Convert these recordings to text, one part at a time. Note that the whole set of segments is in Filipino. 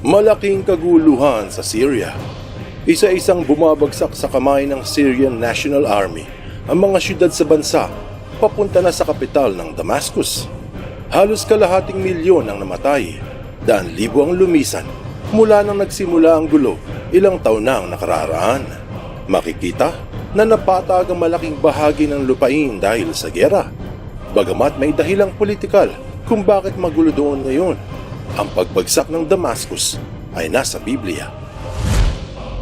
Malaking kaguluhan sa Syria. Isa-isang bumabagsak sa kamay ng Syrian National Army ang mga syudad sa bansa papunta na sa kapital ng Damascus. Halos kalahating milyon ang namatay, daan libo ang lumisan mula nang nagsimula ang gulo ilang taon na ang nakararaan. Makikita na napatag ang malaking bahagi ng lupain dahil sa gera. Bagamat may dahilang politikal kung bakit magulo doon ngayon, ang pagbagsak ng Damascus ay nasa Biblia.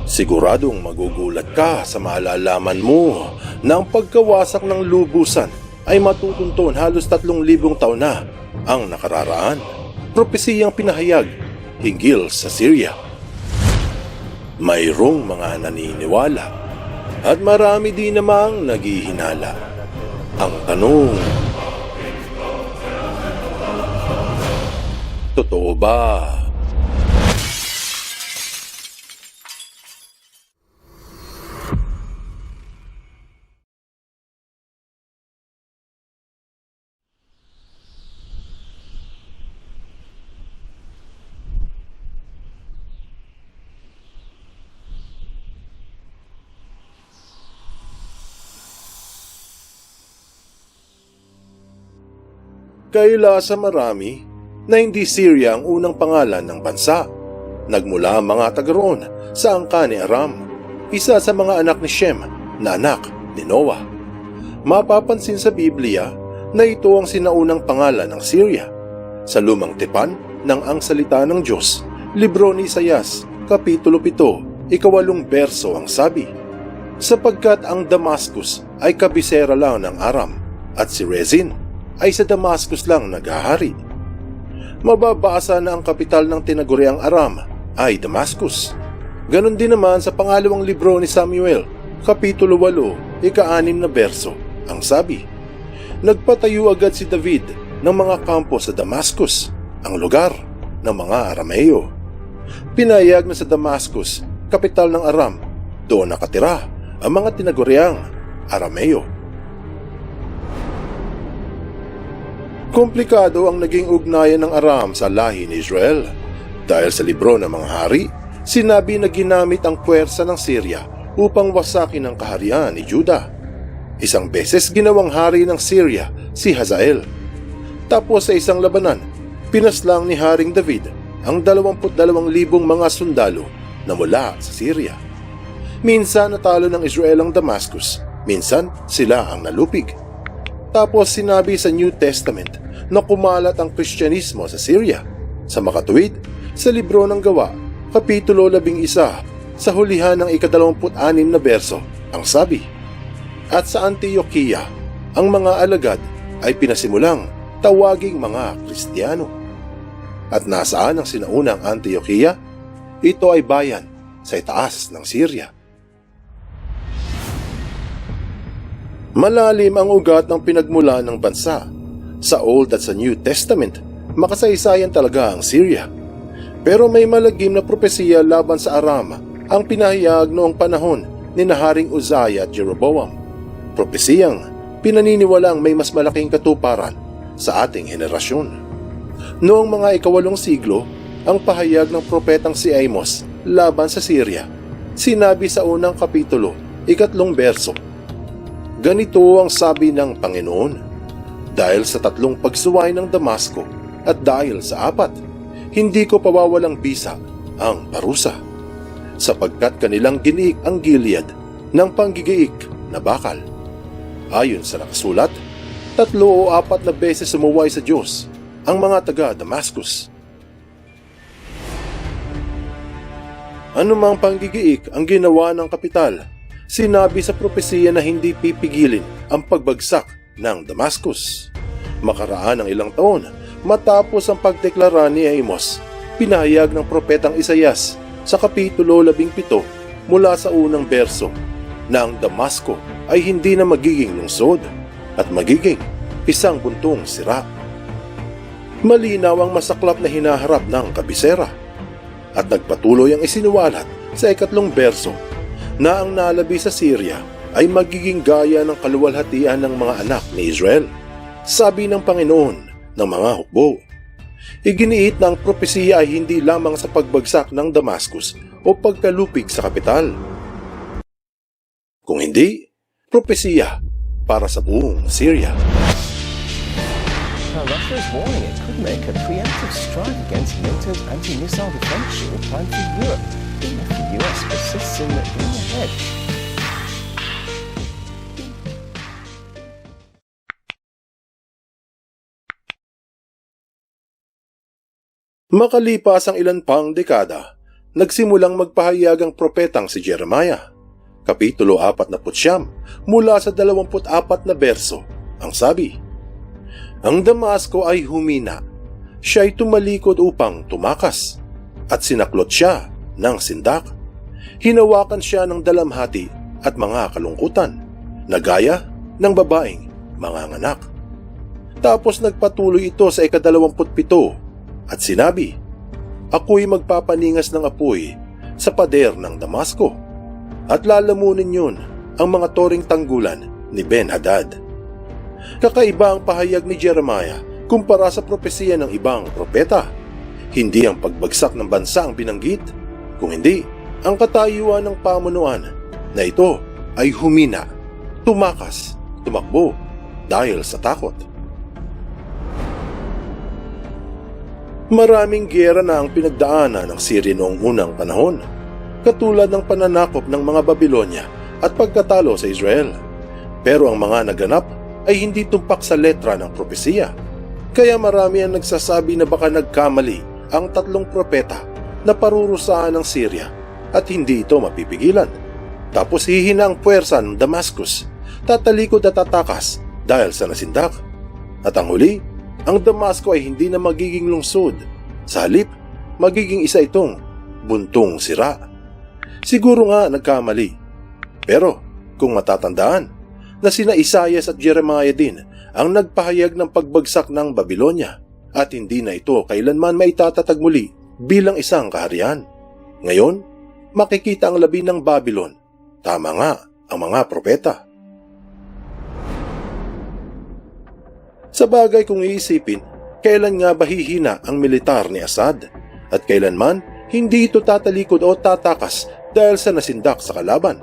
Siguradong magugulat ka sa maalalaman mo na ang pagkawasak ng lubusan ay matutunton halos tatlong libong taon na ang nakararaan. Propesiyang pinahayag hinggil sa Syria. Mayroong mga naniniwala at marami din namang naghihinala. Ang tanong, totoo ba? Kaila sa marami na hindi Syria ang unang pangalan ng bansa. Nagmula ang mga taga roon sa angka ni Aram, isa sa mga anak ni Shem na anak ni Noah. Mapapansin sa Biblia na ito ang sinaunang pangalan ng Syria. Sa lumang tipan ng ang salita ng Diyos, libro ni Isayas, Kapitulo 7, ikawalong berso ang sabi, Sapagkat ang Damascus ay kabisera lang ng Aram at si Rezin ay sa Damascus lang naghahari. Mababasa na ang kapital ng tinaguriang Aram ay Damascus. Ganon din naman sa pangalawang libro ni Samuel, Kapitulo 8, ika-anim na berso, ang sabi, Nagpatayo agad si David ng mga kampo sa Damascus, ang lugar ng mga Arameo. Pinayag na sa Damascus, kapital ng Aram, doon nakatira ang mga tinaguriang Arameo. Komplikado ang naging ugnayan ng Aram sa lahi ni Israel. Dahil sa libro ng mga hari, sinabi na ginamit ang puwersa ng Syria upang wasakin ang kaharian ni Juda. Isang beses ginawang hari ng Syria si Hazael. Tapos sa isang labanan, pinaslang ni Haring David ang 22,000 mga sundalo na mula sa Syria. Minsan natalo ng Israel ang Damascus, minsan sila ang nalupig. Tapos sinabi sa New Testament na kumalat ang Kristyanismo sa Syria. Sa makatuwid, sa libro ng gawa, Kapitulo 11, sa hulihan ng ikadalawamput-anim na berso, ang sabi, At sa Antioquia, ang mga alagad ay pinasimulang tawaging mga Kristiyano. At nasaan ang sinaunang Antioquia? Ito ay bayan sa itaas ng Syria. Malalim ang ugat ng pinagmula ng bansa. Sa Old at sa New Testament, makasaysayan talaga ang Syria. Pero may malagim na propesiya laban sa Aram ang pinahayag noong panahon ni Naharing Uzziah at Jeroboam. Propesiyang pinaniniwalang may mas malaking katuparan sa ating henerasyon. Noong mga ikawalong siglo, ang pahayag ng propetang si Amos laban sa Syria, sinabi sa unang kapitulo, ikatlong berso, Ganito ang sabi ng Panginoon, dahil sa tatlong pagsuway ng Damasco at dahil sa apat, hindi ko pawawalang bisa ang parusa, sapagkat kanilang giniik ang Gilead ng panggigiik na bakal. Ayon sa nakasulat, tatlo o apat na beses sumuway sa Diyos ang mga taga Damascus. Anumang panggigiik ang ginawa ng kapital sinabi sa propesiya na hindi pipigilin ang pagbagsak ng Damascus. Makaraan ng ilang taon, matapos ang pagdeklara ni Amos, pinahayag ng propetang Isayas sa Kapitulo 17 mula sa unang berso na ang Damasco ay hindi na magiging lungsod at magiging isang buntong sira. Malinaw ang masaklap na hinaharap ng kabisera at nagpatuloy ang isinuwalat sa ikatlong berso na ang nalabi sa Syria ay magiging gaya ng kaluwalhatian ng mga anak ni Israel. Sabi ng Panginoon ng mga hukbo. Iginiit na ang propesiya ay hindi lamang sa pagbagsak ng Damascus o pagkalupig sa kapital. Kung hindi, propesiya para sa buong Syria. Now, Russia is warning it could make a preemptive strike against NATO's anti-missile defense shield planned for Europe if the US persists in going ahead. Makalipas ang ilan pang dekada, nagsimulang magpahayag ang propetang si Jeremiah. Kapitulo 49 mula sa 24 na berso, ang sabi, Ang Damasco ay humina, siya ay tumalikod upang tumakas, at sinaklot siya ng sindak. Hinawakan siya ng dalamhati at mga kalungkutan, na gaya ng babaeng manganganak. Tapos nagpatuloy ito sa ikadalawamputpito at sinabi, Ako'y magpapaningas ng apoy sa pader ng Damasco at lalamunin yun ang mga toring tanggulan ni Ben-Hadad. Kakaiba ang pahayag ni Jeremiah kumpara sa propesiya ng ibang propeta. Hindi ang pagbagsak ng bansa ang binanggit, kung hindi ang katayuan ng pamunuan na ito ay humina, tumakas, tumakbo dahil sa takot. Maraming gera na ang pinagdaanan ng Syria noong unang panahon, katulad ng pananakop ng mga Babylonia at pagkatalo sa Israel. Pero ang mga naganap ay hindi tumpak sa letra ng propesiya. Kaya marami ang nagsasabi na baka nagkamali ang tatlong propeta na parurusahan ng Syria at hindi ito mapipigilan. Tapos hihina ang puwersa ng Damascus, tatalikod at tatakas dahil sa nasindak. At ang huli, ang Damasco ay hindi na magiging lungsod. Sa halip, magiging isa itong buntong sira. Siguro nga nagkamali. Pero kung matatandaan na sina Isaias at Jeremiah din ang nagpahayag ng pagbagsak ng Babylonia at hindi na ito kailanman maitatatag muli bilang isang kaharian. Ngayon, makikita ang labi ng Babylon. Tama nga ang mga propeta. Sa bagay kung iisipin, kailan nga ba hihina ang militar ni Assad? At kailanman, hindi ito tatalikod o tatakas dahil sa nasindak sa kalaban.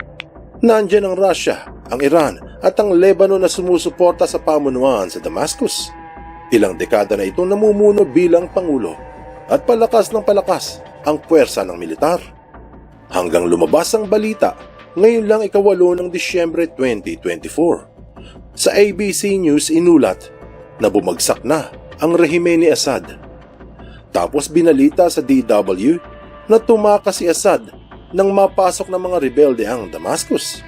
Nandiyan ang Russia, ang Iran at ang Lebanon na sumusuporta sa pamunuan sa Damascus. Ilang dekada na itong namumuno bilang Pangulo at palakas ng palakas ang puwersa ng militar. Hanggang lumabas ang balita ngayon lang ikawalo ng Disyembre 2024. Sa ABC News inulat na bumagsak na ang rehime ni Assad. Tapos binalita sa DW na tumakas si Assad nang mapasok ng mga rebelde ang Damascus.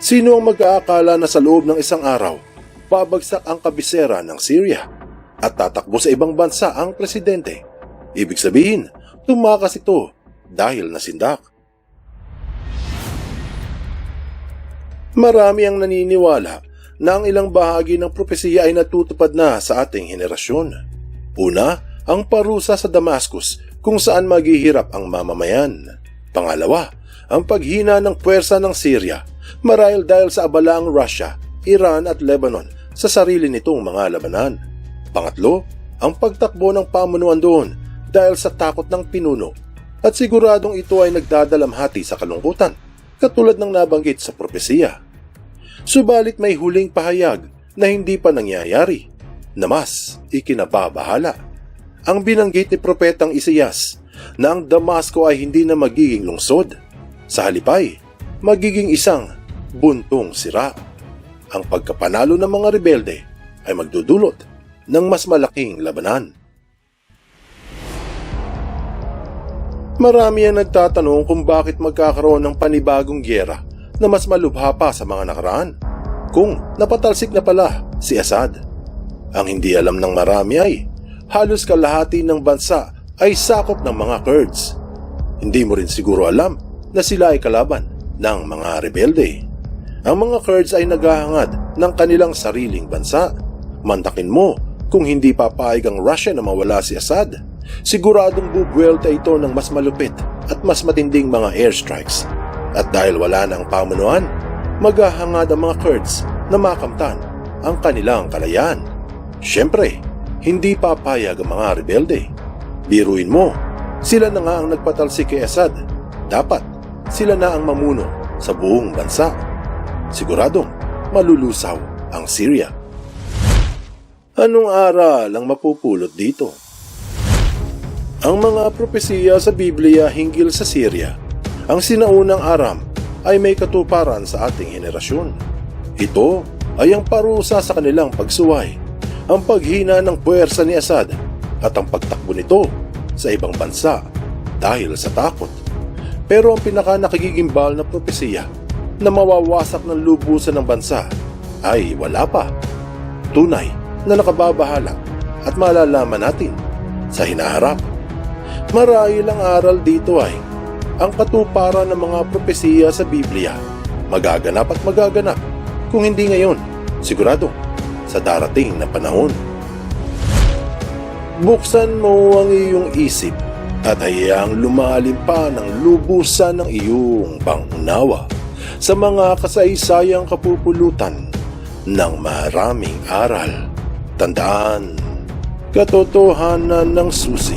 Sino ang mag-aakala na sa loob ng isang araw, babagsak ang kabisera ng Syria at tatakbo sa ibang bansa ang presidente? Ibig sabihin, tumakas ito dahil nasindak. Marami ang naniniwala na ang ilang bahagi ng propesiya ay natutupad na sa ating henerasyon. Una, ang parusa sa Damascus kung saan maghihirap ang mamamayan. Pangalawa, ang paghina ng puwersa ng Syria marahil dahil sa abala ang Russia, Iran at Lebanon sa sarili nitong mga labanan. Pangatlo, ang pagtakbo ng pamunuan doon dahil sa takot ng pinuno at siguradong ito ay nagdadalamhati sa kalungkutan katulad ng nabanggit sa propesiya. Subalit may huling pahayag na hindi pa nangyayari na mas ikinababahala. Ang binanggit ni Propetang Isayas na ang Damasco ay hindi na magiging lungsod. Sa halipay, magiging isang buntong sira. Ang pagkapanalo ng mga rebelde ay magdudulot ng mas malaking labanan. Marami ang nagtatanong kung bakit magkakaroon ng panibagong gyera na mas malubha pa sa mga nakaraan. Kung napatalsik na pala si Assad. Ang hindi alam ng marami ay halos kalahati ng bansa ay sakop ng mga Kurds. Hindi mo rin siguro alam na sila ay kalaban ng mga rebelde. Ang mga Kurds ay naghahangad ng kanilang sariling bansa. Mantakin mo kung hindi papayag ang Russia na mawala si Assad. Siguradong bubuelta ito ng mas malupit at mas matinding mga airstrikes At dahil wala ng pamunuan, maghahangad ang mga Kurds na makamtan ang kanilang kalayaan. Siyempre, hindi papayag ang mga rebelde. Biruin mo, sila na nga ang nagpatalsik kay Assad. Dapat, sila na ang mamuno sa buong bansa. Siguradong malulusaw ang Syria. Anong aral ang mapupulot dito? Ang mga propesiya sa Biblia hinggil sa Syria, ang sinaunang Aram ay may katuparan sa ating henerasyon. Ito ay ang parusa sa kanilang pagsuway, ang paghina ng puwersa ni Assad at ang pagtakbo nito sa ibang bansa dahil sa takot. Pero ang pinaka nakigigimbal na propesiya na mawawasak ng lubusan ng bansa ay wala pa. Tunay na nakababahala at malalaman natin sa hinaharap. Marahil ang aral dito ay ang katuparan ng mga propesiya sa Biblia magaganap at magaganap kung hindi ngayon, sigurado sa darating na panahon. Buksan mo ang iyong isip at hayaang lumalim pa ng lubusan ng iyong pangunawa sa mga kasaysayang kapupulutan ng maraming aral. Tandaan, katotohanan ng susi